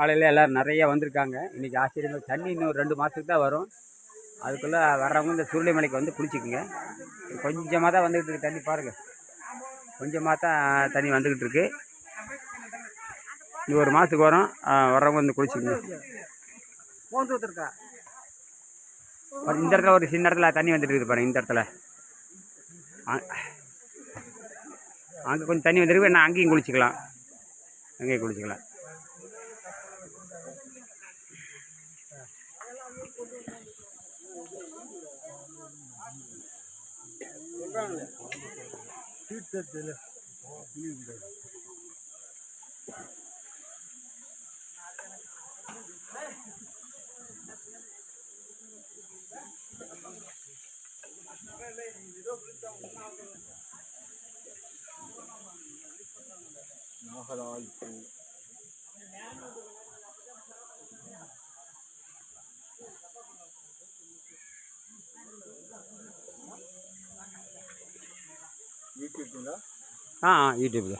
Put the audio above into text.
காலையில் எல்லோரும் நிறைய வந்திருக்காங்க. இன்றைக்கி ஆச்சரியமாக தண்ணி இன்னும் ரெண்டு மாதத்துக்கு தான் வரும். அதுக்குள்ளே வர்றவங்க இந்த சுருளை மலைக்கு வந்து குளிச்சுக்குங்க. கொஞ்சமாக தான் வந்துக்கிட்டு இருக்கு தண்ணி பாருங்கள் கொஞ்சமாக தான் தண்ணி வந்துக்கிட்டு இருக்கு. இன்னும் ஒரு மாதத்துக்கு வரும். வர்றவங்க வந்து குளிச்சுக்குங்க. ஒரு இந்த இடத்துல ஒரு சின்ன இடத்துல தண்ணி வந்துட்டு இருக்குது இந்த இடத்துல. அங்கே கொஞ்சம் தண்ணி வந்துருக்கு நான் அங்கேயும் குளிச்சுக்கலாம். அங்கேயும் குளிச்சுக்கலாம். Nakakalakal po. యూట్యూబ్లో యూట్యూబ్లో.